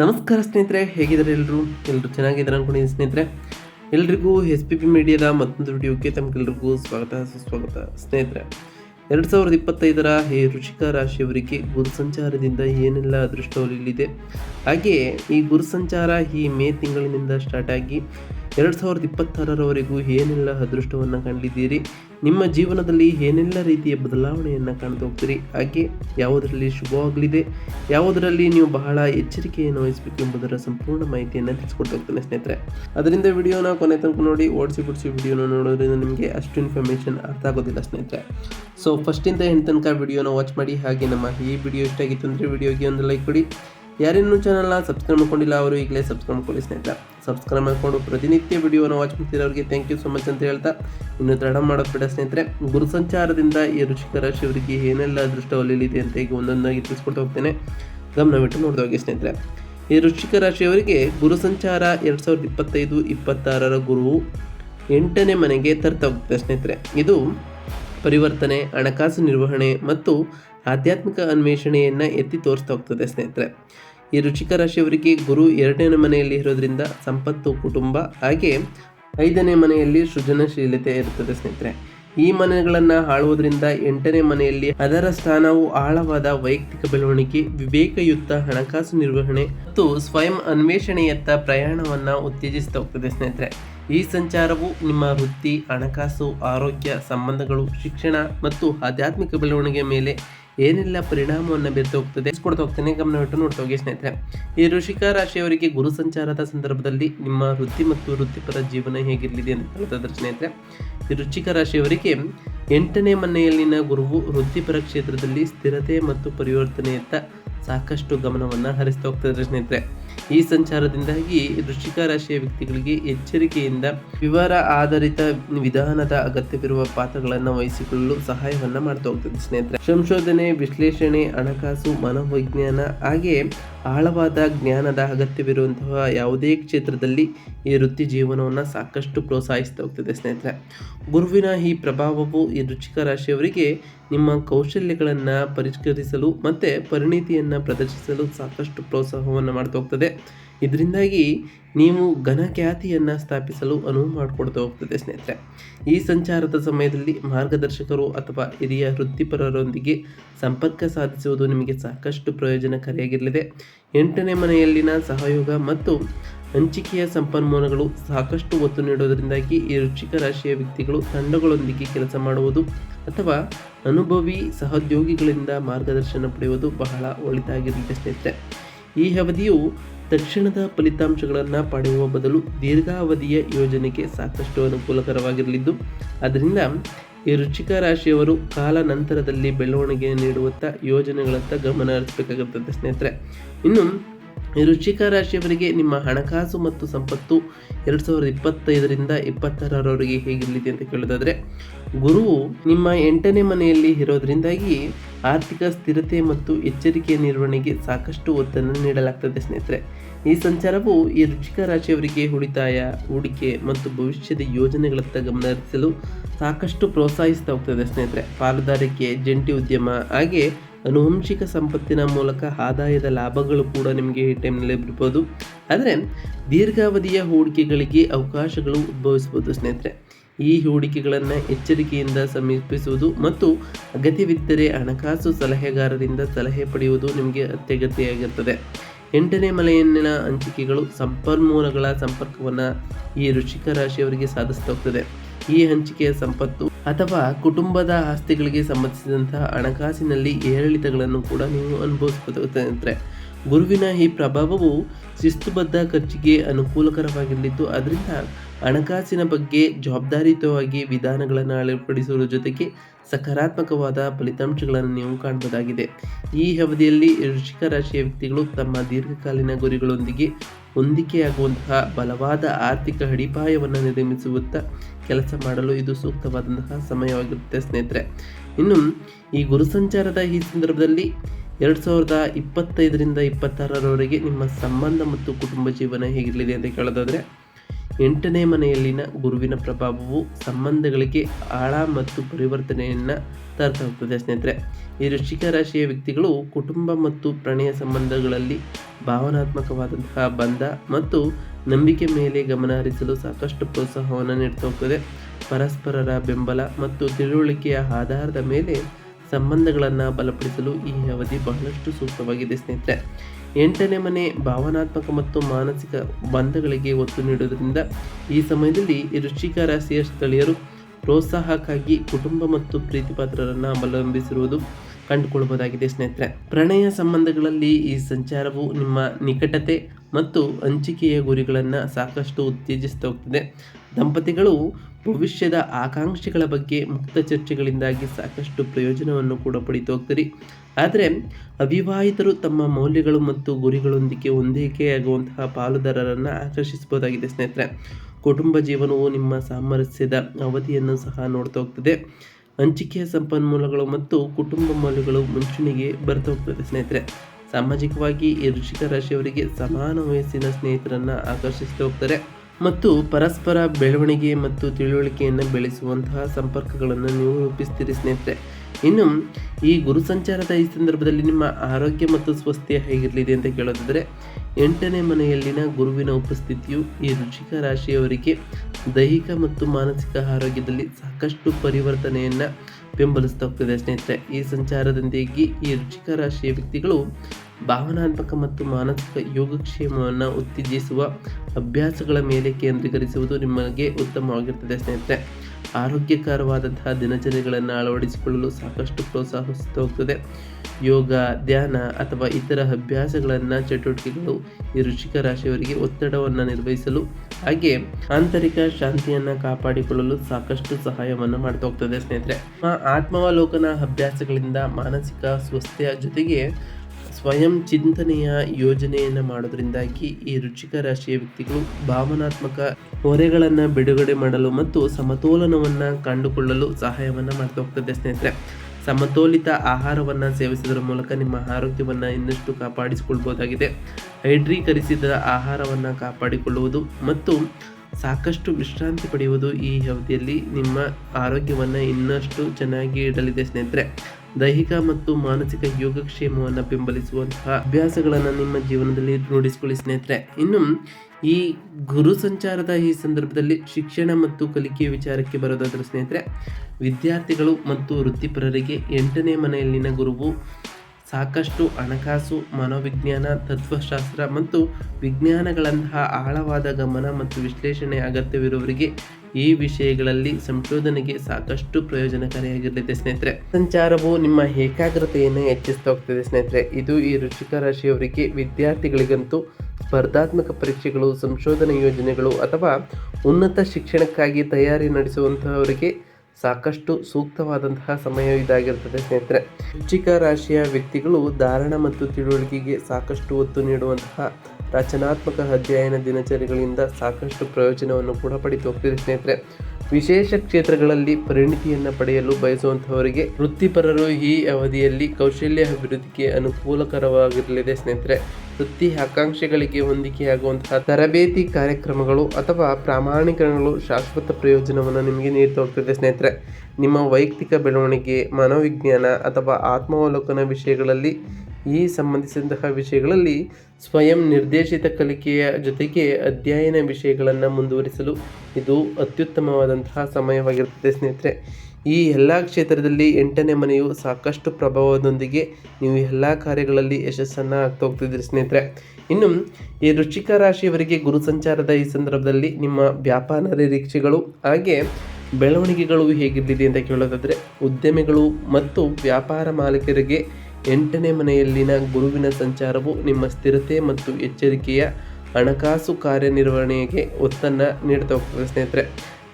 ನಮಸ್ಕಾರ ಸ್ನೇಹಿತರೆ, ಹೇಗಿದ್ದಾರೆ ಎಲ್ಲರೂ ಎಲ್ಲರೂ ಚೆನ್ನಾಗಿದ್ದಾರೆ ಅನ್ಕೊಂಡಿದ್ದೀನಿ ಸ್ನೇಹಿತರೆ. ಎಲ್ರಿಗೂ ಎಸ್ ಪಿ ಪಿ ಮೀಡಿಯಾದ ಮತ್ತೊಂದು ವಿಡಿಯೋಕ್ಕೆ ತಮಗೆಲ್ರಿಗೂ ಸ್ವಾಗತ, ಸುಸ್ವಾಗತ. ಸ್ನೇಹಿತರೆ, ಎರಡು ಸಾವಿರದ ಇಪ್ಪತ್ತೈದರ ಈ ಋಷಿಕ ರಾಶಿಯವರಿಗೆ ಗುರು ಸಂಚಾರದಿಂದ ಏನೆಲ್ಲ ಅದೃಷ್ಟ ಒಲಿಯಲಿದೆ ಹಾಗೆಯೇ ಈ ಗುರು ಸಂಚಾರ ಈ ಮೇ ತಿಂಗಳಿನಿಂದ ಸ್ಟಾರ್ಟ್ ಆಗಿ ಎರಡು ಸಾವಿರದ ಇಪ್ಪತ್ತಾರರವರೆಗೂ ಏನೆಲ್ಲ ಅದೃಷ್ಟವನ್ನು ಕಂಡಿದ್ದೀರಿ? ನಿಮ್ಮ ಜೀವನದಲ್ಲಿ ಏನೆಲ್ಲ ರೀತಿಯ ಬದಲಾವಣೆಯನ್ನು ಕಾಣ್ತಾ ಹೋಗ್ತೀರಿ? ಹಾಗೆ ಯಾವುದರಲ್ಲಿ ಶುಭವಾಗಲಿದೆ ಯಾವುದರಲ್ಲಿ ನೀವು ಬಹಳ ಎಚ್ಚರಿಕೆಯನ್ನು ವಹಿಸಬೇಕು ಎಂಬುದರ ಸಂಪೂರ್ಣ ಮಾಹಿತಿಯನ್ನು ತಿಳಿಸ್ಕೊಡ್ತಾ ಹೋಗ್ತೇನೆ ಸ್ನೇಹಿತರೆ. ಅದರಿಂದ ವಿಡಿಯೋನ ಕೊನೆ ತನಕ ನೋಡಿ, ಓಡಿಸಿ ಬಿಡಿಸಿ ವಿಡಿಯೋನ ನೋಡೋದ್ರಿಂದ ನಿಮಗೆ ಅಷ್ಟು ಇನ್ಫಾರ್ಮೇಷನ್ ಅರ್ಥ ಆಗೋದಿಲ್ಲ ಸ್ನೇಹಿತರೆ. ಸೊ ಫಸ್ಟಿಂದ ಹೆಣ್ಣು ತನಕ ವಿಡಿಯೋನ ವಾಚ್ ಮಾಡಿ, ಹಾಗೆ ನಮ್ಮ ಈ ವಿಡಿಯೋ ಇಷ್ಟ ಆಗಿತ್ತು ಅಂದರೆ ವಿಡಿಯೋಗೆ ಒಂದು ಲೈಕ್ ಕೊಡಿ. ಯಾರಿನ್ನೂ ಚಾನಲ್ನ ಸಬ್ಸ್ಕ್ರೈಬ್ ಮಾಡ್ಕೊಂಡಿಲ್ಲ, ಅವರು ಈಗಲೇ ಸಬ್ಸ್ಕ್ರೈಬ್ ಮಾಡ್ಕೊಳ್ಳಿ ಸ್ನೇಹಿತ ಸಬ್ಸ್ಕ್ರೈಬ್ ಮಾಡಿಕೊಂಡು ಪ್ರತಿನಿತ್ಯ ವಿಡಿಯೋನ ವಾಚ್ ಮಾಡ್ತಿರೋರಿಗೆ ಥ್ಯಾಂಕ್ ಯು ಸೊ ಮಚ್ ಅಂತ ಹೇಳ್ತಾ ಇನ್ನು ತಡ ಮಾಡೋದು ಬೇಡ ಸ್ನೇಹಿತರೆ. ಗುರು ಸಂಚಾರದಿಂದ ಈ ಋಷಿಕ ರಾಶಿಯವರಿಗೆ ಏನೆಲ್ಲ ಅದೃಷ್ಟ ಒಲಿಯಲಿದೆ ಅಂತ ಈಗ ಒಂದೊಂದಾಗಿ ತಿಳಿಸ್ಕೊಡ್ತಾ ಹೋಗ್ತೇನೆ. ಗಮನವಿಟ್ಟು ನೋಡ್ತಾ ಹೋಗಿ ಸ್ನೇಹಿತರೆ. ಈ ವೃಶ್ಚಿಕ ರಾಶಿಯವರಿಗೆ ಗುರು ಸಂಚಾರ ಎರಡು ಸಾವಿರದ ಇಪ್ಪತ್ತೈದು, ಇಪ್ಪತ್ತಾರರ ಗುರು ಎಂಟನೇ ಮನೆಗೆ ತರ್ತಾ ಹೋಗ್ತದೆ ಸ್ನೇಹಿತರೆ. ಇದು ಪರಿವರ್ತನೆ, ಹಣಕಾಸು ನಿರ್ವಹಣೆ ಮತ್ತು ಆಧ್ಯಾತ್ಮಿಕ ಅನ್ವೇಷಣೆಯನ್ನು ಎತ್ತಿ ತೋರಿಸ್ತಾ ಹೋಗ್ತದೆ ಸ್ನೇಹಿತರೆ. ಈ ರುಚಿಕ ರಾಶಿಯವರಿಗೆ ಗುರು ಎರಡನೇ ಮನೆಯಲ್ಲಿ ಇರೋದ್ರಿಂದ ಸಂಪತ್ತು ಕುಟುಂಬ, ಹಾಗೆ ಐದನೇ ಮನೆಯಲ್ಲಿ ಸೃಜನಶೀಲತೆ ಇರುತ್ತದೆ ಸ್ನೇಹಿತರೆ. ಈ ಮನೆಗಳನ್ನು ಆಳುವುದರಿಂದ ಎಂಟನೇ ಮನೆಯಲ್ಲಿ ಅದರ ಸ್ಥಾನವು ಆಳವಾದ ವೈಯಕ್ತಿಕ ಬೆಳವಣಿಗೆ ವಿವೇಕಯುಕ್ತ ಹಣಕಾಸು ನಿರ್ವಹಣೆ ಮತ್ತು ಸ್ವಯಂ ಅನ್ವೇಷಣೆಯತ್ತ ಪ್ರಯಾಣವನ್ನು ಉತ್ತೇಜಿಸ್ತಾ ಹೋಗ್ತದೆ ಸ್ನೇಹಿತರೆ. ಈ ಸಂಚಾರವು ನಿಮ್ಮ ವೃತ್ತಿ, ಹಣಕಾಸು, ಆರೋಗ್ಯ ಸಂಬಂಧಗಳು, ಶಿಕ್ಷಣ ಮತ್ತು ಆಧ್ಯಾತ್ಮಿಕ ಬೆಳವಣಿಗೆ ಮೇಲೆ ಏನೆಲ್ಲ ಪರಿಣಾಮವನ್ನು ಬೀರ್ತಾ ಹೋಗ್ತದೆ ಕೊಡ್ತಾ ಹೋಗ್ತೇನೆ ಗಮನವಿಟ್ಟು ನೋಡ್ತಾ ಹೋಗಿ ಸ್ನೇಹಿತರೆ. ಈ ಋಷಿಕ ರಾಶಿಯವರಿಗೆ ಗುರು ಸಂಚಾರದ ಸಂದರ್ಭದಲ್ಲಿ ನಿಮ್ಮ ವೃತ್ತಿ ಮತ್ತು ವೃತ್ತಿಪರ ಜೀವನ ಹೇಗಿರಲಿದೆ ಅಂತ ಹೇಳ್ತಿದ್ರೆ ಸ್ನೇಹಿತರೆ. ಈ ರುಚಿಕ ರಾಶಿಯವರಿಗೆ ಎಂಟನೇ ಮನೆಯಲ್ಲಿನ ಗುರುವು ವೃತ್ತಿಪರ ಕ್ಷೇತ್ರದಲ್ಲಿ ಸ್ಥಿರತೆ ಮತ್ತು ಪರಿವರ್ತನೆಯತ್ತ ಸಾಕಷ್ಟು ಗಮನವನ್ನು ಹರಿಸ್ತಾ ಹೋಗ್ತದೆ ಸ್ನೇಹಿತರೆ. ಈ ಸಂಚಾರದಿಂದಾಗಿ ವೃಶ್ಚಿಕ ರಾಶಿಯ ವ್ಯಕ್ತಿಗಳಿಗೆ ಎಚ್ಚರಿಕೆಯಿಂದ ವಿವರ ಆಧಾರಿತ ವಿಧಾನದ ಅಗತ್ಯವಿರುವ ಪಾತ್ರಗಳನ್ನು ವಹಿಸಿಕೊಳ್ಳಲು ಸಹಾಯವನ್ನ ಮಾಡ್ತಾ ಹೋಗ್ತದೆ ಸ್ನೇಹಿತರೆ. ಸಂಶೋಧನೆ, ವಿಶ್ಲೇಷಣೆ, ಹಣಕಾಸು, ಮನೋವಿಜ್ಞಾನ ಹಾಗೆ ಆಳವಾದ ಜ್ಞಾನದ ಅಗತ್ಯವಿರುವಂತಹ ಯಾವುದೇ ಕ್ಷೇತ್ರದಲ್ಲಿ ಈ ವೃತ್ತಿ ಜೀವನವನ್ನು ಸಾಕಷ್ಟು ಪ್ರೋತ್ಸಾಹಿಸ್ತಾ ಹೋಗ್ತದೆ ಸ್ನೇಹಿತರೆ. ಗುರುವಿನ ಈ ಪ್ರಭಾವವು ಈ ರುಚಿಕ ರಾಶಿಯವರಿಗೆ ನಿಮ್ಮ ಕೌಶಲ್ಯಗಳನ್ನು ಪರಿಷ್ಕರಿಸಲು ಮತ್ತು ಪರಿಣಿತಿಯನ್ನು ಪ್ರದರ್ಶಿಸಲು ಸಾಕಷ್ಟು ಪ್ರೋತ್ಸಾಹವನ್ನು ಮಾಡ್ತಾ ಹೋಗ್ತದೆ. ಇದರಿಂದಾಗಿ ನೀವು ಘನಖ್ಯಾತಿಯನ್ನು ಸ್ಥಾಪಿಸಲು ಅನುವು ಮಾಡಿಕೊಡ್ತಾ ಹೋಗ್ತದೆ ಸ್ನೇಹಿತರೆ. ಈ ಸಂಚಾರದ ಸಮಯದಲ್ಲಿ ಮಾರ್ಗದರ್ಶಕರು ಅಥವಾ ಹಿರಿಯ ವೃತ್ತಿಪರರೊಂದಿಗೆ ಸಂಪರ್ಕ ಸಾಧಿಸುವುದು ನಿಮಗೆ ಸಾಕಷ್ಟು ಪ್ರಯೋಜನಕಾರಿಯಾಗಿರಲಿದೆ. ಎಂಟನೇ ಮನೆಯಲ್ಲಿನ ಸಹಯೋಗ ಮತ್ತು ಹಂಚಿಕೆಯ ಸಂಪನ್ಮೂಲಗಳು ಸಾಕಷ್ಟು ಒತ್ತು ನೀಡುವುದರಿಂದಾಗಿ ಈ ರುಚಿಕ ರಾಶಿಯ ವ್ಯಕ್ತಿಗಳು ತಂಡಗಳೊಂದಿಗೆ ಕೆಲಸ ಮಾಡುವುದು ಅಥವಾ ಅನುಭವಿ ಸಹೋದ್ಯೋಗಿಗಳಿಂದ ಮಾರ್ಗದರ್ಶನ ಪಡೆಯುವುದು ಬಹಳ ಒಳಿತಾಗಿರುತ್ತೆ ಈ ಅವಧಿಯು ತಕ್ಷಣದ ಫಲಿತಾಂಶಗಳನ್ನು ಪಡೆಯುವ ಬದಲು ದೀರ್ಘಾವಧಿಯ ಯೋಜನೆಗೆ ಸಾಕಷ್ಟು ಅನುಕೂಲಕರವಾಗಿರಲಿದ್ದು, ಅದರಿಂದ ಈ ರುಚಿಕ ರಾಶಿಯವರು ಕಾಲ ನಂತರದಲ್ಲಿ ಬೆಳವಣಿಗೆ ನೀಡುವತ್ತ ಯೋಜನೆಗಳತ್ತ ಗಮನ ಹರಿಸಬೇಕಾಗುತ್ತದೆ ಸ್ನೇಹಿತರೆ. ಇನ್ನು ಈ ರುಚಿಕ ರಾಶಿಯವರಿಗೆ ನಿಮ್ಮ ಹಣಕಾಸು ಮತ್ತು ಸಂಪತ್ತು ಎರಡು ಸಾವಿರದ ಇಪ್ಪತ್ತೈದರಿಂದ ಇಪ್ಪತ್ತಾರರವರೆಗೆ ಹೇಗಿರಲಿದೆ ಅಂತ ಕೇಳೋದಾದರೆ ಗುರುವು ನಿಮ್ಮ ಎಂಟನೇ ಮನೆಯಲ್ಲಿ ಇರೋದರಿಂದಾಗಿ ಆರ್ಥಿಕ ಸ್ಥಿರತೆ ಮತ್ತು ಎಚ್ಚರಿಕೆಯ ನಿರ್ವಹಣೆಗೆ ಸಾಕಷ್ಟು ಒತ್ತನ್ನು ನೀಡಲಾಗ್ತದೆ ಸ್ನೇಹಿತರೆ. ಈ ಸಂಚಾರವು ಈ ರುಚಿಕ ರಾಶಿಯವರಿಗೆ ಉಳಿತಾಯ, ಹೂಡಿಕೆ ಮತ್ತು ಭವಿಷ್ಯದ ಯೋಜನೆಗಳತ್ತ ಗಮನ ಹರಿಸಲು ಸಾಕಷ್ಟು ಪ್ರೋತ್ಸಾಹಿಸ್ತಾ ಹೋಗ್ತದೆ ಸ್ನೇಹಿತರೆ. ಪಾಲುದಾರಿಕೆ, ಜಂಟಿ ಉದ್ಯಮ, ಹಾಗೆ ಅನುವಂಶಿಕ ಸಂಪತ್ತಿನ ಮೂಲಕ ಆದಾಯದ ಲಾಭಗಳು ಕೂಡ ನಿಮಗೆ ಈ ಟೈಮ್ನಲ್ಲಿ ಬಿಡ್ಬೋದು. ಆದರೆ, ದೀರ್ಘಾವಧಿಯ ಹೂಡಿಕೆಗಳಿಗೆ ಅವಕಾಶಗಳು ಉದ್ಭವಿಸ್ಬೋದು ಸ್ನೇಹಿತರೆ. ಈ ಹೂಡಿಕೆಗಳನ್ನು ಎಚ್ಚರಿಕೆಯಿಂದ ಸಮೀಪಿಸುವುದು ಮತ್ತು ಅಗತ್ಯವಿದ್ದರೆ ಹಣಕಾಸು ಸಲಹೆಗಾರರಿಂದ ಸಲಹೆ ಪಡೆಯುವುದು ನಿಮಗೆ ಅತ್ಯಗತ್ಯವಾಗಿರುತ್ತದೆ ಎಂಟನೇ ಮಲೆಯಲ್ಲಿನ ಹಂಚಿಕೆಗಳು ಸಂಪನ್ಮೂಲಗಳ ಸಂಪರ್ಕವನ್ನು ಈ ವೃಶ್ಚಿಕ ರಾಶಿಯವರಿಗೆ ಸಾಧಿಸ್ತಾ ಹೋಗ್ತದೆ. ಈ ಹಂಚಿಕೆಯ ಸಂಪತ್ತು ಅಥವಾ ಕುಟುಂಬದ ಆಸ್ತಿಗಳಿಗೆ ಸಂಬಂಧಿಸಿದಂತಹ ಹಣಕಾಸಿನಲ್ಲಿ ಏರಿಳಿತಗಳನ್ನು ಕೂಡ ನೀವು ಅನುಭವಿಸಬಹುದಾಗುತ್ತೆ ಗುರುವಿನ ಈ ಪ್ರಭಾವವು ಶಿಸ್ತುಬದ್ಧ ಖರ್ಚಿಗೆ ಅನುಕೂಲಕರವಾಗಿರಲಿದ್ದು ಅದರಿಂದ ಹಣಕಾಸಿನ ಬಗ್ಗೆ ಜವಾಬ್ದಾರಿಯುತವಾಗಿ ವಿಧಾನಗಳನ್ನು ಅಳವಡಿಸುವುದರ ಜೊತೆಗೆ ಸಕಾರಾತ್ಮಕವಾದ ಫಲಿತಾಂಶಗಳನ್ನು ನೀವು ಕಾಣಬಹುದಾಗಿದೆ ಈ ಅವಧಿಯಲ್ಲಿ ಋಷಿಕ ರಾಶಿಯ ವ್ಯಕ್ತಿಗಳು ತಮ್ಮ ದೀರ್ಘಕಾಲೀನ ಗುರಿಗಳೊಂದಿಗೆ ಹೊಂದಿಕೆಯಾಗುವಂತಹ ಬಲವಾದ ಆರ್ಥಿಕ ಅಡಿಪಾಯವನ್ನು ನಿರ್ಮಿಸುವತ್ತ ಕೆಲಸ ಮಾಡಲು ಇದು ಸೂಕ್ತವಾದಂತಹ ಸಮಯವಾಗಿರುತ್ತೆ ಸ್ನೇಹಿತರೆ. ಇನ್ನು ಈ ಗುರು ಸಂಚಾರದ ಈ ಸಂದರ್ಭದಲ್ಲಿ ಎರಡು ಸಾವಿರದ ಇಪ್ಪತ್ತೈದರಿಂದ ಇಪ್ಪತ್ತಾರರವರೆಗೆ ನಿಮ್ಮ ಸಂಬಂಧ ಮತ್ತು ಕುಟುಂಬ ಜೀವನ ಹೇಗಿರಲಿದೆ ಅಂತ ಕೇಳೋದಾದರೆ ಎಂಟನೇ ಮನೆಯಲ್ಲಿನ ಗುರುವಿನ ಪ್ರಭಾವವು ಸಂಬಂಧಗಳಿಗೆ ಆಳ ಮತ್ತು ಪರಿವರ್ತನೆಯನ್ನು ತರ್ತಾ ಹೋಗ್ತದೆ ಸ್ನೇಹಿತರೆ, ಈ ವೃಶ್ಚಿಕ ರಾಶಿಯ ವ್ಯಕ್ತಿಗಳು ಕುಟುಂಬ ಮತ್ತು ಪ್ರಣಯ ಸಂಬಂಧಗಳಲ್ಲಿ ಭಾವನಾತ್ಮಕವಾದಂತಹ ಬಂಧ ಮತ್ತು ನಂಬಿಕೆ ಮೇಲೆ ಗಮನ ಹರಿಸಲು ಸಾಕಷ್ಟು ಪ್ರೋತ್ಸಾಹವನ್ನು ನೀಡ್ತಾ ಹೋಗ್ತದೆ ಪರಸ್ಪರರ ಬೆಂಬಲ ಮತ್ತು ತಿಳುವಳಿಕೆಯ ಆಧಾರದ ಮೇಲೆ ಸಂಬಂಧಗಳನ್ನು ಬಲಪಡಿಸಲು ಈ ಅವಧಿ ಬಹಳಷ್ಟು ಸೂಕ್ತವಾಗಿದೆ. ಸ್ನೇಹಿತರೆ ಎಂಟನೇ ಮನೆ ಭಾವನಾತ್ಮಕ ಮತ್ತು ಮಾನಸಿಕ ಬಂಧಗಳಿಗೆ ಒತ್ತು ನೀಡುವುದರಿಂದ ಈ ಸಮಯದಲ್ಲಿ ವೃಶ್ಚಿಕ ರಾಶಿಯ ಸ್ಥಳೀಯರು ಪ್ರೋತ್ಸಾಹಕ್ಕಾಗಿ ಕುಟುಂಬ ಮತ್ತು ಪ್ರೀತಿಪಾತ್ರರನ್ನು ಅವಲಂಬಿಸಿರುವುದು ಕಂಡುಕೊಳ್ಳಬಹುದಾಗಿದೆ ಸ್ನೇಹಿತರೆ. ಪ್ರಣಯ ಸಂಬಂಧಗಳಲ್ಲಿ ಈ ಸಂಚಾರವು ನಿಮ್ಮ ನಿಕಟತೆ ಮತ್ತು ಹಂಚಿಕೆಯ ಗುರಿಗಳನ್ನು ಸಾಕಷ್ಟು ಉತ್ತೇಜಿಸ್ತಾ ಹೋಗ್ತದೆ. ದಂಪತಿಗಳು ಭವಿಷ್ಯದ ಆಕಾಂಕ್ಷೆಗಳ ಬಗ್ಗೆ ಮುಕ್ತ ಚರ್ಚೆಗಳಿಂದಾಗಿ ಸಾಕಷ್ಟು ಪ್ರಯೋಜನವನ್ನು ಕೂಡ ಪಡಿತು ಹೋಗ್ತೀರಿ ಆದರೆ ಅವಿವಾಹಿತರು ತಮ್ಮ ಮೌಲ್ಯಗಳು ಮತ್ತು ಗುರಿಗಳೊಂದಿಗೆ ಹೊಂದಿಕೆಯಾಗುವಂತಹ ಪಾಲುದಾರರನ್ನು ಆಕರ್ಷಿಸಬಹುದಾಗಿದೆ ಸ್ನೇಹಿತರೆ. ಕುಟುಂಬ ಜೀವನವು ನಿಮ್ಮ ಸಾಮರಸ್ಯದ ಅವಧಿಯನ್ನು ಸಹ ನೋಡ್ತಾ ಹೋಗ್ತದೆ. ಹಂಚಿಕೆಯ ಸಂಪನ್ಮೂಲಗಳು ಮತ್ತು ಕುಟುಂಬ ಮೌಲ್ಯಗಳು ಮುಂಚೂಣಿಗೆ ಬರ್ತಾ ಹೋಗ್ತದೆ ಸ್ನೇಹಿತರೆ. ಸಾಮಾಜಿಕವಾಗಿ ಈ ವೃಷಿಕ ರಾಶಿಯವರಿಗೆ ಸಮಾನ ವಯಸ್ಸಿನ ಸ್ನೇಹಿತರನ್ನು ಆಕರ್ಷಿಸ್ತಾ ಹೋಗ್ತಾರೆ. ಮತ್ತು ಪರಸ್ಪರ ಬೆಳವಣಿಗೆ ಮತ್ತು ತಿಳುವಳಿಕೆಯನ್ನು ಬೆಳೆಸುವಂತಹ ಸಂಪರ್ಕಗಳನ್ನು ನೀವು ರೂಪಿಸ್ತೀರಿ ಸ್ನೇಹಿತರೆ. ಇನ್ನು ಈ ಗುರು ಸಂಚಾರದ ಈ ಸಂದರ್ಭದಲ್ಲಿ ನಿಮ್ಮ ಆರೋಗ್ಯ ಮತ್ತು ಸ್ವಸ್ಥ್ಯ ಹೇಗಿರಲಿದೆ ಅಂತ ಕೇಳೋದಾದರೆ, ಎಂಟನೇ ಮನೆಯಲ್ಲಿನ ಗುರುವಿನ ಉಪಸ್ಥಿತಿಯು ಈ ರುಚಿಕ ರಾಶಿಯವರಿಗೆ ದೈಹಿಕ ಮತ್ತು ಮಾನಸಿಕ ಆರೋಗ್ಯದಲ್ಲಿ ಸಾಕಷ್ಟು ಪರಿವರ್ತನೆಯನ್ನು ಬೆಂಬಲಿಸ್ತಾ ಹೋಗ್ತದೆ ಸ್ನೇಹಿತರೆ. ಈ ಸಂಚಾರದೊಂದಿಗೆ ಈ ರುಚಿಕ ರಾಶಿಯ ವ್ಯಕ್ತಿಗಳು ಭಾವನಾತ್ಮಕ ಮತ್ತು ಮಾನಸಿಕ ಯೋಗಕ್ಷೇಮವನ್ನು ಉತ್ತೇಜಿಸುವ ಅಭ್ಯಾಸಗಳ ಮೇಲೆ ಕೇಂದ್ರೀಕರಿಸುವುದು ನಿಮಗೆ ಉತ್ತಮವಾಗಿರ್ತದೆ ಸ್ನೇಹಿತರೆ. ಆರೋಗ್ಯಕರವಾದಂತಹ ದಿನಚರಿಗಳನ್ನು ಅಳವಡಿಸಿಕೊಳ್ಳಲು ಸಾಕಷ್ಟು ಪ್ರೋತ್ಸಾಹಿಸುತ್ತಾ ಹೋಗ್ತದೆ ಯೋಗ, ಧ್ಯಾನ ಅಥವಾ ಇತರ ಅಭ್ಯಾಸಗಳನ್ನು ಚಟುವಟಿಕೆಗಳು ಈ ವೃಶ್ಚಿಕ ರಾಶಿಯವರಿಗೆ ಒತ್ತಡವನ್ನು ನಿರ್ವಹಿಸಲು ಹಾಗೆ ಆಂತರಿಕ ಶಾಂತಿಯನ್ನು ಕಾಪಾಡಿಕೊಳ್ಳಲು ಸಾಕಷ್ಟು ಸಹಾಯವನ್ನು ಮಾಡ್ತಾ ಹೋಗ್ತದೆ ಸ್ನೇಹಿತರೆ. ಆತ್ಮಾವಲೋಕನ ಅಭ್ಯಾಸಗಳಿಂದ ಮಾನಸಿಕ ಸ್ವಸ್ಥೆಯ ಜೊತೆಗೆ ಸ್ವಯಂ ಚಿಂತನೆಯ ಯೋಜನೆಯನ್ನು ಮಾಡೋದ್ರಿಂದಾಗಿ ಈ ರುಚಿಕ ರಾಶಿಯ ವ್ಯಕ್ತಿಗಳು ಭಾವನಾತ್ಮಕ ಹೊರೆಗಳನ್ನು ಬಿಡುಗಡೆ ಮಾಡಲು ಮತ್ತು ಸಮತೋಲನವನ್ನು ಕಂಡುಕೊಳ್ಳಲು ಸಹಾಯವನ್ನು ಮಾಡ್ತಾ ಹೋಗ್ತದೆ ಸ್ನೇಹಿತರೆ. ಸಮತೋಲಿತ ಆಹಾರವನ್ನು ಸೇವಿಸುವುದರ ಮೂಲಕ ನಿಮ್ಮ ಆರೋಗ್ಯವನ್ನು ಇನ್ನಷ್ಟು ಕಾಪಾಡಿಸಿಕೊಳ್ಬೋದಾಗಿದೆ ಹೈಡ್ರೀಕರಿಸಿದ ಆಹಾರವನ್ನು ಕಾಪಾಡಿಕೊಳ್ಳುವುದು ಮತ್ತು ಸಾಕಷ್ಟು ವಿಶ್ರಾಂತಿ ಪಡೆಯುವುದು ಈ ಅವಧಿಯಲ್ಲಿ ನಿಮ್ಮ ಆರೋಗ್ಯವನ್ನು ಇನ್ನಷ್ಟು ಚೆನ್ನಾಗಿ ಇಡಲಿದೆ ಸ್ನೇಹಿತರೆ. ದೈಹಿಕ ಮತ್ತು ಮಾನಸಿಕ ಯೋಗಕ್ಷೇಮವನ್ನು ಬೆಂಬಲಿಸುವಂತಹ ಅಭ್ಯಾಸಗಳನ್ನು ನಿಮ್ಮ ಜೀವನದಲ್ಲಿ ರೂಢಿಸಿಕೊಳ್ಳಿ ಸ್ನೇಹಿತರೆ. ಇನ್ನು ಈ ಗುರು ಸಂಚಾರದ ಈ ಸಂದರ್ಭದಲ್ಲಿ ಶಿಕ್ಷಣ ಮತ್ತು ಕಲಿಕೆಯ ವಿಚಾರಕ್ಕೆ ಬರೋದಾದ್ರೆ ಸ್ನೇಹಿತರೆ, ವಿದ್ಯಾರ್ಥಿಗಳು ಮತ್ತು ವೃತ್ತಿಪರರಿಗೆ ಎಂಟನೇ ಮನೆಯಲ್ಲಿನ ಗುರುವು ಸಾಕಷ್ಟು ಹಣಕಾಸು, ಮನೋವಿಜ್ಞಾನ, ತತ್ವಶಾಸ್ತ್ರ ಮತ್ತು ವಿಜ್ಞಾನಗಳಂತಹ ಆಳವಾದ ಗಮನ ಮತ್ತು ವಿಶ್ಲೇಷಣೆ ಅಗತ್ಯವಿರುವವರಿಗೆ ಈ ವಿಷಯಗಳಲ್ಲಿ ಸಂಶೋಧನೆಗೆ ಸಾಕಷ್ಟು ಪ್ರಯೋಜನಕಾರಿಯಾಗಿರಲಿದೆ ಸ್ನೇಹಿತರೆ. ಸಂಚಾರವು ನಿಮ್ಮ ಏಕಾಗ್ರತೆಯನ್ನು ಹೆಚ್ಚಿಸ್ತಾ ಹೋಗ್ತದೆ ಸ್ನೇಹಿತರೆ. ಇದು ಈ ರುಚಿಕ ರಾಶಿಯವರಿಗೆ ವಿದ್ಯಾರ್ಥಿಗಳಿಗಂತೂ ಸ್ಪರ್ಧಾತ್ಮಕ ಪರೀಕ್ಷೆಗಳು, ಸಂಶೋಧನೆ ಯೋಜನೆಗಳು ಅಥವಾ ಉನ್ನತ ಶಿಕ್ಷಣಕ್ಕಾಗಿ ತಯಾರಿ ನಡೆಸುವಂತಹವರಿಗೆ ಸಾಕಷ್ಟು ಸೂಕ್ತವಾದಂತಹ ಸಮಯ ಇದಾಗಿರ್ತದೆ ಸ್ನೇಹಿತರೆ. ರುಚಿಕ ರಾಶಿಯ ವ್ಯಕ್ತಿಗಳು ಧಾರಣ ಮತ್ತು ತಿಳುವಳಿಕೆಗೆ ಸಾಕಷ್ಟು ಒತ್ತು ನೀಡುವಂತಹ ರಚನಾತ್ಮಕ ಅಧ್ಯಯನ ದಿನಚರಿಗಳಿಂದ ಸಾಕಷ್ಟು ಪ್ರಯೋಜನವನ್ನು ಕೂಡ ಪಡಿತು ಸ್ನೇಹಿತರೆ. ವಿಶೇಷ ಕ್ಷೇತ್ರಗಳಲ್ಲಿ ಪರಿಣಿತಿಯನ್ನು ಪಡೆಯಲು ಬಯಸುವಂತಹವರಿಗೆ ವೃತ್ತಿಪರರು ಈ ಅವಧಿಯಲ್ಲಿ ಕೌಶಲ್ಯ ಅಭಿವೃದ್ಧಿಗೆ ಅನುಕೂಲಕರವಾಗಿರಲಿದೆ ಸ್ನೇಹಿತರೆ. ವೃತ್ತಿ ಆಕಾಂಕ್ಷೆಗಳಿಗೆ ಹೊಂದಿಕೆಯಾಗುವಂತಹ ತರಬೇತಿ ಕಾರ್ಯಕ್ರಮಗಳು ಅಥವಾ ಪ್ರಾಮಾಣೀಕರಣಗಳು ಶಾಶ್ವತ ಪ್ರಯೋಜನವನ್ನು ನಿಮಗೆ ನೀಡ್ತಾ ಹೋಗ್ತದೆ ಸ್ನೇಹಿತರೆ. ನಿಮ್ಮ ವೈಯಕ್ತಿಕ ಬೆಳವಣಿಗೆ, ಮನೋವಿಜ್ಞಾನ ಅಥವಾ ಆತ್ಮಾವಲೋಕನ ವಿಷಯಗಳಲ್ಲಿ ಈ ಸಂಬಂಧಿಸಿದಂತಹ ವಿಷಯಗಳಲ್ಲಿ ಸ್ವಯಂ ನಿರ್ದೇಶಿತ ಕಲಿಕೆಯ ಜೊತೆಗೆ ಅಧ್ಯಯನ ವಿಷಯಗಳನ್ನು ಮುಂದುವರಿಸಲು ಇದು ಅತ್ಯುತ್ತಮವಾದಂತಹ ಸಮಯವಾಗಿರುತ್ತದೆ, ಸ್ನೇಹಿತರೆ. ಈ ಎಲ್ಲ ಕ್ಷೇತ್ರದಲ್ಲಿ ಎಂಟನೇ ಮನೆಯು ಸಾಕಷ್ಟು ಪ್ರಭಾವದೊಂದಿಗೆ ನೀವು ಎಲ್ಲ ಕಾರ್ಯಗಳಲ್ಲಿ ಯಶಸ್ಸನ್ನು ಆಗ್ತಾ ಹೋಗ್ತಿದ್ದೀರಿ, ಸ್ನೇಹಿತರೆ. ಇನ್ನು ಈ ವೃಶ್ಚಿಕ ರಾಶಿಯವರಿಗೆ ಗುರು ಸಂಚಾರದ ಈ ಸಂದರ್ಭದಲ್ಲಿ ನಿಮ್ಮ ವ್ಯಾಪಾರ ನಿರೀಕ್ಷೆಗಳು ಹಾಗೆ ಬೆಳವಣಿಗೆಗಳು ಹೇಗಿರಲಿದೆ ಅಂತ ಕೇಳೋದಾದರೆ, ಉದ್ಯಮಿಗಳು ಮತ್ತು ವ್ಯಾಪಾರ ಮಾಲೀಕರಿಗೆ ಎಂಟನೇ ಮನೆಯಲ್ಲಿನ ಗುರುವಿನ ಸಂಚಾರವು ನಿಮ್ಮ ಸ್ಥಿರತೆ ಮತ್ತು ಎಚ್ಚರಿಕೆಯ ಹಣಕಾಸು ಕಾರ್ಯನಿರ್ವಹಣೆಗೆ ಒತ್ತನ್ನು ನೀಡ್ತಾ ಹೋಗ್ತದೆ ಸ್ನೇಹಿತರೆ.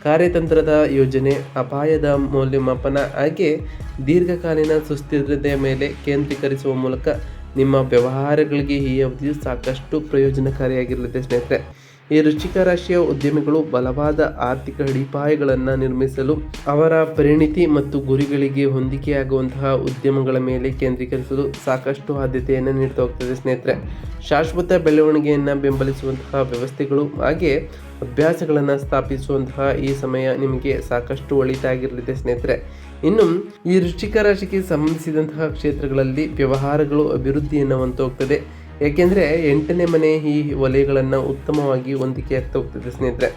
ಕಾರ್ಯತಂತ್ರದ ಯೋಜನೆ, ಅಪಾಯದ ಮೌಲ್ಯಮಾಪನ ಹಾಗೆ ದೀರ್ಘಕಾಲೀನ ಸುಸ್ಥಿರತೆಯ ಮೇಲೆ ಕೇಂದ್ರೀಕರಿಸುವ ಮೂಲಕ ನಿಮ್ಮ ವ್ಯವಹಾರಗಳಿಗೆ ಈ ಅವಧಿಯು ಸಾಕಷ್ಟು ಪ್ರಯೋಜನಕಾರಿಯಾಗಿರುತ್ತೆ ಸ್ನೇಹಿತರೆ. ಈ ರುಚಿಕ ರಾಶಿಯ ಉದ್ಯಮಿಗಳು ಬಲವಾದ ಆರ್ಥಿಕ ಅಡಿಪಾಯಗಳನ್ನು ನಿರ್ಮಿಸಲು ಅವರ ಪರಿಣಿತಿ ಮತ್ತು ಗುರಿಗಳಿಗೆ ಹೊಂದಿಕೆಯಾಗುವಂತಹ ಉದ್ಯಮಗಳ ಮೇಲೆ ಕೇಂದ್ರೀಕರಿಸಲು ಸಾಕಷ್ಟು ಆದ್ಯತೆಯನ್ನು ನೀಡ್ತಾ ಹೋಗ್ತದೆ ಸ್ನೇಹಿತರೆ. ಶಾಶ್ವತ ಬೆಳವಣಿಗೆಯನ್ನು ಬೆಂಬಲಿಸುವಂತಹ ವ್ಯವಸ್ಥೆಗಳು ಹಾಗೆ ಅಭ್ಯಾಸಗಳನ್ನು ಸ್ಥಾಪಿಸುವಂತಹ ಈ ಸಮಯ ನಿಮಗೆ ಸಾಕಷ್ಟು ಒಳಿತಾಗಿರಲಿದೆ ಸ್ನೇಹಿತರೆ. ಇನ್ನು ಈ ರುಚಿಕ ರಾಶಿಗೆ ಸಂಬಂಧಿಸಿದಂತಹ ಕ್ಷೇತ್ರಗಳಲ್ಲಿ ವ್ಯವಹಾರಗಳು ಅಭಿವೃದ್ಧಿಯನ್ನು ಹೊಂದೋಗ್ತದೆ ಏಕೆಂದರೆ ಎಂಟನೇ ಮನೆ ಈ ವಲಯಗಳನ್ನು ಉತ್ತಮವಾಗಿ ಹೊಂದಿಕೆ ಆಗ್ತಾ ಹೋಗ್ತದೆ, ಸ್ನೇಹಿತರೆ.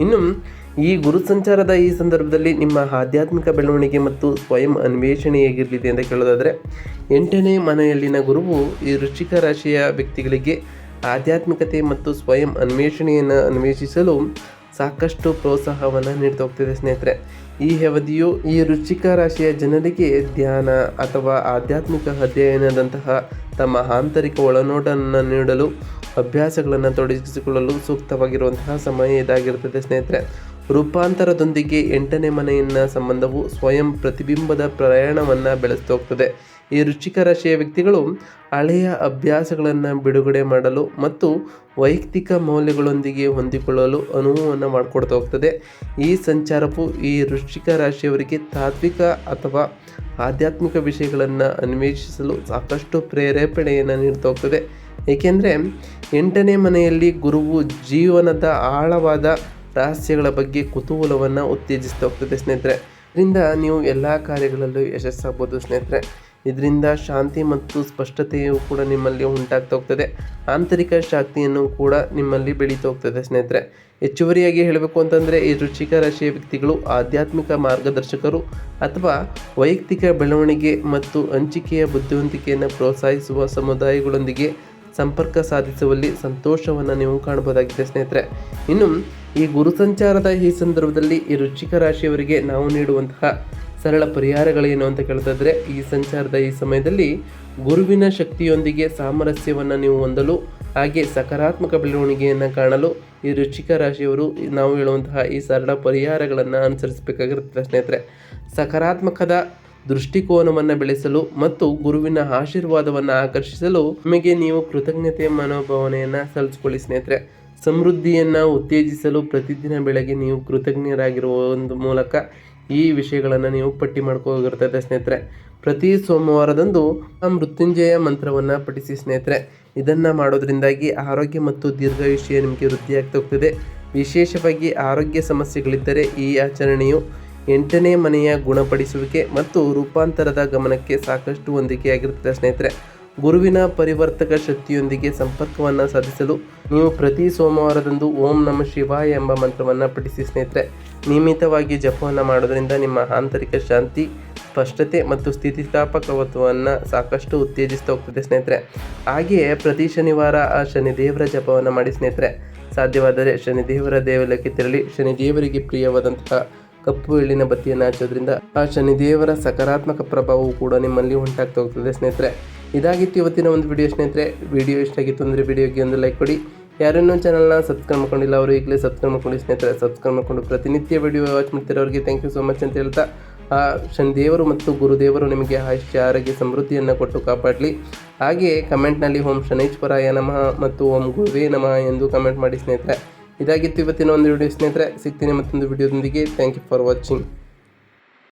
ಇನ್ನು ಈ ಗುರು ಸಂಚಾರದ ಈ ಸಂದರ್ಭದಲ್ಲಿ ನಿಮ್ಮ ಆಧ್ಯಾತ್ಮಿಕ ಬೆಳವಣಿಗೆ ಮತ್ತು ಸ್ವಯಂ ಅನ್ವೇಷಣೆ ಹೇಗಿರಲಿದೆ ಅಂತ ಕೇಳೋದಾದರೆ, ಎಂಟನೇ ಮನೆಯಲ್ಲಿನ ಗುರುವು ಈ ವೃಶ್ಚಿಕ ರಾಶಿಯ ವ್ಯಕ್ತಿಗಳಿಗೆ ಆಧ್ಯಾತ್ಮಿಕತೆ ಮತ್ತು ಸ್ವಯಂ ಅನ್ವೇಷಣೆಯನ್ನು ಅನ್ವೇಷಿಸಲು ಸಾಕಷ್ಟು ಪ್ರೋತ್ಸಾಹವನ್ನು ನೀಡ್ತಾ ಹೋಗ್ತಿದೆ, ಸ್ನೇಹಿತರೆ. ಈ ಅವಧಿಯು ಈ ವೃಶ್ಚಿಕ ರಾಶಿಯ ಜನರಿಗೆ ಧ್ಯಾನ ಅಥವಾ ಆಧ್ಯಾತ್ಮಿಕ ಅಧ್ಯಯನದಂತಹ ತಮ್ಮ ಆಂತರಿಕ ಒಳನೋಟವನ್ನು ನೀಡಲು, ಅಭ್ಯಾಸಗಳನ್ನು ತೊಡಗಿಸಿಕೊಳ್ಳಲು ಸೂಕ್ತವಾಗಿರುವಂತಹ ಸಮಯ ಇದಾಗಿರುತ್ತದೆ ಸ್ನೇಹಿತರೆ. ರೂಪಾಂತರದೊಂದಿಗೆ ಎಂಟನೇ ಮನೆಯನ್ನ ಸಂಬಂಧವು ಸ್ವಯಂ ಪ್ರತಿಬಿಂಬದ ಪ್ರಯಾಣವನ್ನು ಬೆಳೆಸ್ತಾ ಹೋಗ್ತದೆ. ಈ ರುಚಿಕರ ರಾಶಿಯ ವ್ಯಕ್ತಿಗಳು ಹಳೆಯ ಅಭ್ಯಾಸಗಳನ್ನು ಬಿಡುಗಡೆ ಮಾಡಲು ಮತ್ತು ವೈಯಕ್ತಿಕ ಮೌಲ್ಯಗಳೊಂದಿಗೆ ಹೊಂದಿಕೊಳ್ಳಲು ಅನುಭವವನ್ನು ಮಾಡಿಕೊಡ್ತಾ ಹೋಗ್ತದೆ. ಈ ಸಂಚಾರವು ಈ ವೃಶ್ಚಿಕ ರಾಶಿಯವರಿಗೆ ತಾತ್ವಿಕ ಅಥವಾ ಆಧ್ಯಾತ್ಮಿಕ ವಿಷಯಗಳನ್ನು ಅನ್ವೇಷಿಸಲು ಸಾಕಷ್ಟು ಪ್ರೇರೇಪಣೆಯನ್ನು ನೀಡ್ತಾ ಹೋಗ್ತದೆ. ಏಕೆಂದರೆ ಎಂಟನೇ ಮನೆಯಲ್ಲಿ ಗುರುವು ಜೀವನದ ಆಳವಾದ ರಹಸ್ಯಗಳ ಬಗ್ಗೆ ಕುತೂಹಲವನ್ನು ಉತ್ತೇಜಿಸ್ತಾ ಹೋಗ್ತದೆ ಸ್ನೇಹಿತರೆ. ಇದರಿಂದ ನೀವು ಎಲ್ಲ ಕಾರ್ಯಗಳಲ್ಲೂ ಯಶಸ್ಸಾಗ್ಬೋದು ಸ್ನೇಹಿತರೆ. ಇದರಿಂದ ಶಾಂತಿ ಮತ್ತು ಸ್ಪಷ್ಟತೆಯು ಕೂಡ ನಿಮ್ಮಲ್ಲಿ ಉಂಟಾಗ್ತಾ ಹೋಗ್ತದೆ. ಆಂತರಿಕ ಶಕ್ತಿಯನ್ನು ಕೂಡ ನಿಮ್ಮಲ್ಲಿ ಬೆಳೀತಾ ಹೋಗ್ತದೆ ಸ್ನೇಹಿತರೆ. ಹೆಚ್ಚುವರಿಯಾಗಿ ಹೇಳಬೇಕು ಅಂತಂದರೆ, ಈ ರುಚಿಕ ರಾಶಿಯ ವ್ಯಕ್ತಿಗಳು ಆಧ್ಯಾತ್ಮಿಕ ಮಾರ್ಗದರ್ಶಕರು ಅಥವಾ ವೈಯಕ್ತಿಕ ಬೆಳವಣಿಗೆ ಮತ್ತು ಹಂಚಿಕೆಯ ಬುದ್ಧಿವಂತಿಕೆಯನ್ನು ಪ್ರೋತ್ಸಾಹಿಸುವ ಸಮುದಾಯಗಳೊಂದಿಗೆ ಸಂಪರ್ಕ ಸಾಧಿಸುವಲ್ಲಿ ಸಂತೋಷವನ್ನು ನೀವು ಕಾಣಬಹುದಾಗಿದೆ ಸ್ನೇಹಿತರೆ. ಇನ್ನು, ಈ ಗುರು ಸಂಚಾರದ ಈ ಸಂದರ್ಭದಲ್ಲಿ ಈ ರುಚಿಕ ರಾಶಿಯವರಿಗೆ ನಾವು ನೀಡುವಂತಹ ಸರಳ ಪರಿಹಾರಗಳೇನು ಅಂತ ಕೇಳ್ತಾಯಿದ್ರೆ ಈ ಸಂಚಾರದ ಈ ಸಮಯದಲ್ಲಿ ಗುರುವಿನ ಶಕ್ತಿಯೊಂದಿಗೆ ಸಾಮರಸ್ಯವನ್ನು ನೀವು ಹೊಂದಲು, ಹಾಗೆ ಸಕಾರಾತ್ಮಕ ಬೆಳವಣಿಗೆಯನ್ನು ಕಾಣಲು ಈ ರುಚಿಕ ರಾಶಿಯವರು ನಾವು ಹೇಳುವಂತಹ ಈ ಸರಳ ಪರಿಹಾರಗಳನ್ನು ಅನುಸರಿಸಬೇಕಾಗಿರುತ್ತದೆ ಸ್ನೇಹಿತರೆ. ಸಕಾರಾತ್ಮಕದ ದೃಷ್ಟಿಕೋನವನ್ನು ಬೆಳೆಸಲು ಮತ್ತು ಗುರುವಿನ ಆಶೀರ್ವಾದವನ್ನು ಆಕರ್ಷಿಸಲು ನಿಮಗೆ ನೀವು ಕೃತಜ್ಞತೆಯ ಮನೋಭಾವನೆಯನ್ನು ಸಲ್ಲಿಸಿಕೊಳ್ಳಿ ಸ್ನೇಹಿತರೆ. ಸಮೃದ್ಧಿಯನ್ನು ಉತ್ತೇಜಿಸಲು ಪ್ರತಿದಿನ ಬೆಳಗ್ಗೆ ನೀವು ಕೃತಜ್ಞರಾಗಿರುವ ಒಂದು ಮೂಲಕ ಈ ವಿಷಯಗಳನ್ನು ನೀವು ಪಟ್ಟಿ ಮಾಡ್ಕೋಗಿರ್ತದೆ ಸ್ನೇಹಿತರೆ. ಪ್ರತಿ ಸೋಮವಾರದಂದು ಆ ಮೃತ್ಯುಂಜಯ ಮಂತ್ರವನ್ನು ಪಠಿಸಿ ಸ್ನೇಹಿತರೆ. ಇದನ್ನು ಮಾಡೋದ್ರಿಂದಾಗಿ ಆರೋಗ್ಯ ಮತ್ತು ದೀರ್ಘಾಯುಷ್ಯ ನಿಮಗೆ ವೃದ್ಧಿಯಾಗ್ತಾ ಹೋಗ್ತದೆ. ವಿಶೇಷವಾಗಿ ಆರೋಗ್ಯ ಸಮಸ್ಯೆಗಳಿದ್ದರೆ ಈ ಆಚರಣೆಯು ಎಂಟನೇ ಮನೆಯ ಗುಣಪಡಿಸುವಿಕೆ ಮತ್ತು ರೂಪಾಂತರದ ಗಮನಕ್ಕೆ ಸಾಕಷ್ಟು ಹೊಂದಿಕೆಯಾಗಿರ್ತದೆ ಸ್ನೇಹಿತರೆ. ಗುರುವಿನ ಪರಿವರ್ತಕ ಶಕ್ತಿಯೊಂದಿಗೆ ಸಂಪರ್ಕವನ್ನು ಸಾಧಿಸಲು ನೀವು ಪ್ರತಿ ಸೋಮವಾರದಂದು ಓಂ ನಮ ಶಿವಾಯ ಎಂಬ ಮಂತ್ರವನ್ನು ಪಠಿಸಿ ಸ್ನೇಹಿತರೆ. ನಿಯಮಿತವಾಗಿ ಜಪವನ್ನು ಮಾಡೋದರಿಂದ ನಿಮ್ಮ ಆಂತರಿಕ ಶಾಂತಿ, ಸ್ಪಷ್ಟತೆ ಮತ್ತು ಸ್ಥಿತಿಸ್ಥಾಪಕತ್ವವನ್ನು ಸಾಕಷ್ಟು ಉತ್ತೇಜಿಸ್ತಾ ಹೋಗ್ತದೆ ಸ್ನೇಹಿತರೆ. ಹಾಗೆಯೇ ಪ್ರತಿ ಶನಿವಾರ ಆ ಶನಿದೇವರ ಜಪವನ್ನು ಮಾಡಿ ಸ್ನೇಹಿತರೆ. ಸಾಧ್ಯವಾದರೆ ಶನಿದೇವರ ದೇವಾಲಯಕ್ಕೆ ತೆರಳಿ ಶನಿದೇವರಿಗೆ ಪ್ರಿಯವಾದಂತಹ ಕಪ್ಪು ಎಳ್ಳಿನ ಬತ್ತಿಯನ್ನು ಹಚ್ಚೋದ್ರಿಂದ ಆ ಶನಿದೇವರ ಸಕಾರಾತ್ಮಕ ಪ್ರಭಾವವು ಕೂಡ ನಿಮ್ಮಲ್ಲಿ ಉಂಟಾಗ್ತಾ ಹೋಗ್ತದೆ ಸ್ನೇಹಿತರೆ. ಇದಾಗಿತ್ತು ಇವತ್ತಿನ ಒಂದು ವಿಡಿಯೋ ಸ್ನೇಹಿತರೆ ವಿಡಿಯೋ ಇಷ್ಟ ಆಗಿತ್ತು ಅಂದರೆ ವಿಡಿಯೋಗೆ ಒಂದು ಲೈಕ್ ಕೊಡಿ. ಯಾರನ್ನೂ ಚಾನಲ್ನ ಸಬ್ಸ್ಕ್ರೈಬ್ ಮಾಡ್ಕೊಂಡಿಲ್ಲ, ಅವರು ಈಗಲೇ ಸಬ್ಸ್ಕ್ರೈಬ್ ಮಾಡ್ಕೊಂಡು ಸ್ನೇಹಿತರೆ ಸಬ್ಸ್ಕ್ರೈಬ್ ಮಾಡ್ಕೊಂಡು ಪ್ರತಿನಿತ್ಯ ವಿಡಿಯೋ ವಾಚ್ ಮಾಡ್ತಿರೋರಿಗೆ ಥ್ಯಾಂಕ್ ಯು ಸೊ ಮಚ್ ಅಂತ ಹೇಳ್ತಾ, ಆ ಶನಿದೇವರು ಮತ್ತು ಗುರುದೇವರು ನಿಮಗೆ ಆಯುಷ್ಯ, ಆರೋಗ್ಯ, ಸಮೃದ್ಧಿಯನ್ನು ಕೊಟ್ಟು ಕಾಪಾಡಲಿ. ಹಾಗೆಯೇ ಕಮೆಂಟ್ನಲ್ಲಿ ಓಂ ಶನೈಶ್ವರಾಯ ನಮಃ ಮತ್ತು ಓಂ ಗುರುವೇ ನಮಃ ಎಂದು ಕಮೆಂಟ್ ಮಾಡಿ ಸ್ನೇಹಿತರೆ. ಇದಾಗಿತ್ತು ಇವತ್ತಿನ ಒಂದು ವಿಡಿಯೋ ಸ್ನೇಹಿತರೆ, ಸಿಗ್ತೀನಿ ಮತ್ತೊಂದು ವಿಡಿಯೋದೊಂದಿಗೆ ಥ್ಯಾಂಕ್ ಯು ಫಾರ್ ವಾಚಿಂಗ್